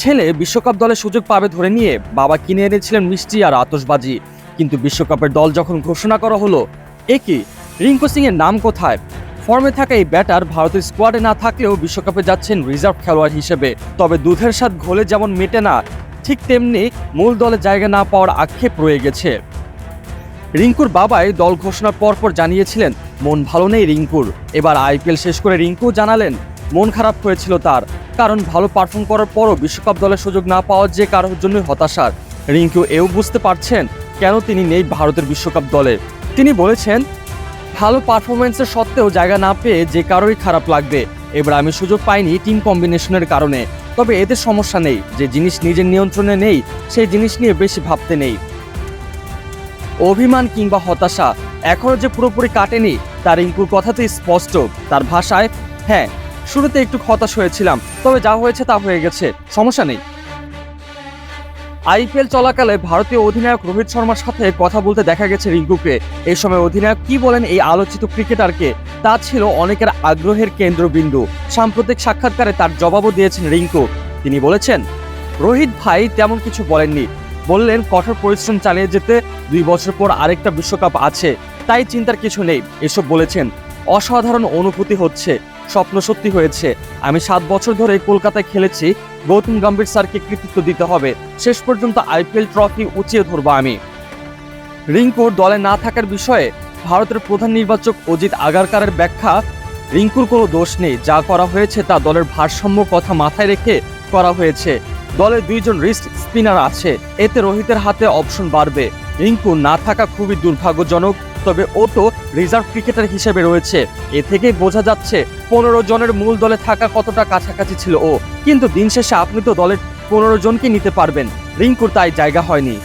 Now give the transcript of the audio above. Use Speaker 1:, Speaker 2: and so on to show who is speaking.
Speaker 1: ছেলে বিশ্বকাপ দলে সুযোগ পাবে ধরে নিয়ে বাবা কিনে এনেছিলেন মিষ্টি আর আতশবাজি। কিন্তু বিশ্বকাপের দল যখন ঘোষণা করা হলো, এ কি? রিঙ্কু সিং এর নাম কোথায়? ফর্মে থাকা এই ব্যাটার ভারতের স্কোয়াডে না থাকলেও বিশ্বকাপে যাচ্ছেন রিজার্ভ খেলোয়াড় হিসেবে। তবে দুধের স্বাদ ঘোলে যেমন মেটে না, ঠিক তেমনি মূল দলে জায়গা না পাওয়ার আক্ষেপ রয়ে গেছে। রিঙ্কুর বাবাই দল ঘোষণার পরপর জানিয়েছিলেন, মন ভালো নেই রিঙ্কুর। এবার আইপিএল শেষ করে রিঙ্কু জানালেন, মন খারাপ হয়েছিল তার। কারণ ভালো পারফর্ম করার পরও বিশ্বকাপ দলের সুযোগ না পাওয়ার যে কারোর জন্যই হতাশার। রিঙ্কু এও বুঝতে পারছেন কেন তিনি নেই ভারতের বিশ্বকাপ দলে। তিনি বলেছেন, ভালো পারফরমেন্সের সত্ত্বেও জায়গা না পেয়ে যে কারোরই খারাপ লাগবে। এবার আমি সুযোগ পাইনি টিম কম্বিনেশনের কারণে। তবে এতে সমস্যা নেই। যে জিনিস নিজের নিয়ন্ত্রণে নেই, সেই জিনিস নিয়ে বেশি ভাবতে নেই। অভিমান কিংবা হতাশা এখনও যে পুরোপুরি কাটেনি তার রিঙ্কুর কথাতেই স্পষ্ট। তার ভাষায় হ্যাঁ শুরুতে একটু হতাশ হয়েছিলাম, তবে যা হয়েছে তা হয়ে গেছে, সমস্যা নেই। আইপিএল চলাকালে ভারতীয় অধিনায়ক রোহিত শর্মার সাথে কথা বলতে দেখা গেছে রিঙ্কুকে। এই সময় অধিনায়ক কি বলেন এই আলোচিত ক্রিকেটারকে, তা ছিল অনেকের আগ্রহের কেন্দ্রবিন্দু। সাম্প্রতিক সাক্ষাৎকারে তার জবাবও দিয়েছেন রিঙ্কু। তিনি বলেছেন, রোহিত ভাই তেমন কিছু বলেননি। বললেন, কঠোর পরিশ্রম চালিয়ে যেতে দুই বছর পর আরেকটা বিশ্বকাপ আছে, তাই চিন্তার কিছু নেই। এসব বলেছেন। অসাধারণ অনুভূতি হচ্ছে। স্বপ্ন সত্যি হয়েছে। আমি সাত বছর ধরে কলকাতায় খেলেছি, গৌতম গম্ভীর স্যারকে কৃতিত্ব দিতে হবে। শেষ পর্যন্ত আইপিএল ট্রফি উঁচিয়ে ধরবো আমি। রিঙ্কুর দলে না থাকার বিষয়ে ভারতের প্রধান নির্বাচক অজিত আগারকারের ব্যাখ্যা, রিঙ্কুর কোনো দোষ নেই। যা করা হয়েছে তা দলের ভারসাম্য কথা মাথায় রেখে করা হয়েছে। দলে দুইজন রিস্ট স্পিনার আছে। এতে রোহিতের হাতে অপশন বাড়বে। রিঙ্কু না থাকা খুবই দুর্ভাগ্যজনক। তবে ও তো রিজার্ভ ক্রিকেটার হিসেবে রয়েছে। এ থেকেই বোঝা যাচ্ছে পনেরো জনের মূল দলে থাকা কতটা কাছাকাছি ছিল ও। কিন্তু দিন শেষে আপনি তো দলের পনেরো জনকে নিতে পারবেন। রিঙ্কুর তাই জায়গা হয়নি।